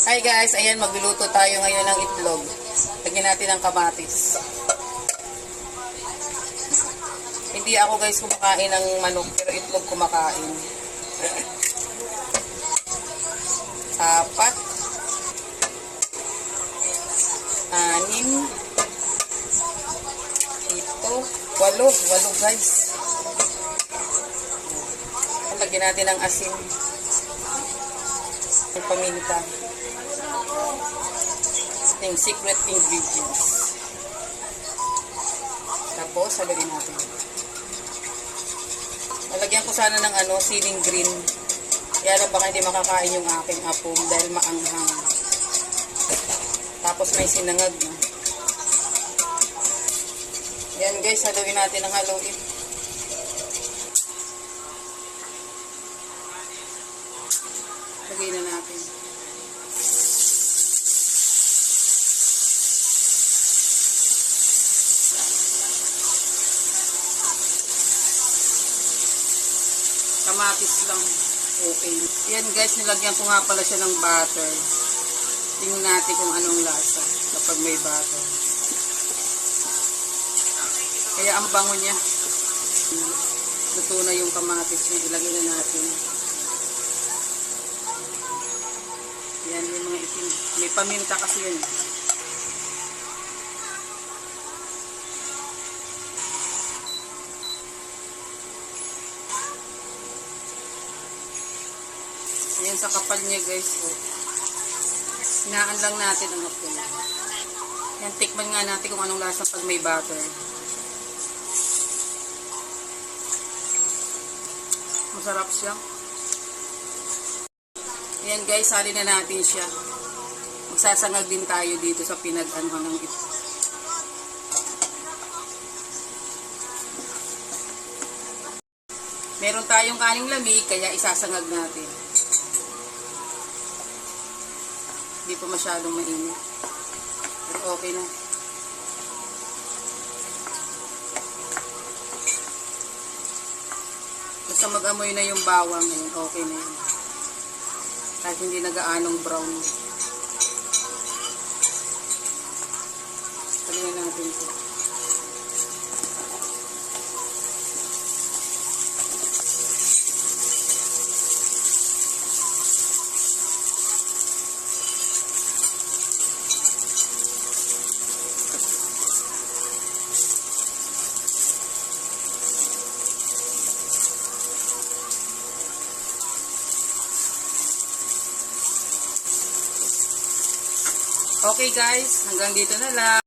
Hi guys, ayan magluluto tayo ngayon ng itlog. Lagyan natin ng kamatis. Hindi ako guys kumakain ng manok, pero itlog kumakain. Apat. Anim. Ito. Walo. Walo guys. Lagyan natin ng asin. Yung paminta. Yung secret ingredients. Tapos, hagarin natin. Lalagyan ko sana ng ano, siling green. Kaya lang baka hindi makakain yung aking apo dahil maanghang. Tapos may sinangag na. Yan guys, haluin natin ng haluin. Lagay na natin. Kamatis lang. Okay. Yan guys, nilagyan ko nga pala siya ng butter. Tingnan natin kung anong lasa kapag may butter. Kaya ang bango niya. Luto yung kamatis niya. Ilagay na natin. Yan yung mga itim. May paminta kasi yun. Ayan sa kapal niya guys. Oh. Hinaan lang natin ang hapon. Yan, tikman nga natin kung anong lasa pag may butter. Masarap siya. Ayan guys, sali na natin siya. Magsasangag din tayo dito sa pinag-anuhan ng ito. Meron tayong kaning lamig, kaya isasangag natin. Hindi pa masyadong mainit. Pero okay na. Basta mag-amoy na yung bawang ngayon, okay na yun. Kahit hindi nagaanong brown. Okay guys, hanggang dito na lang.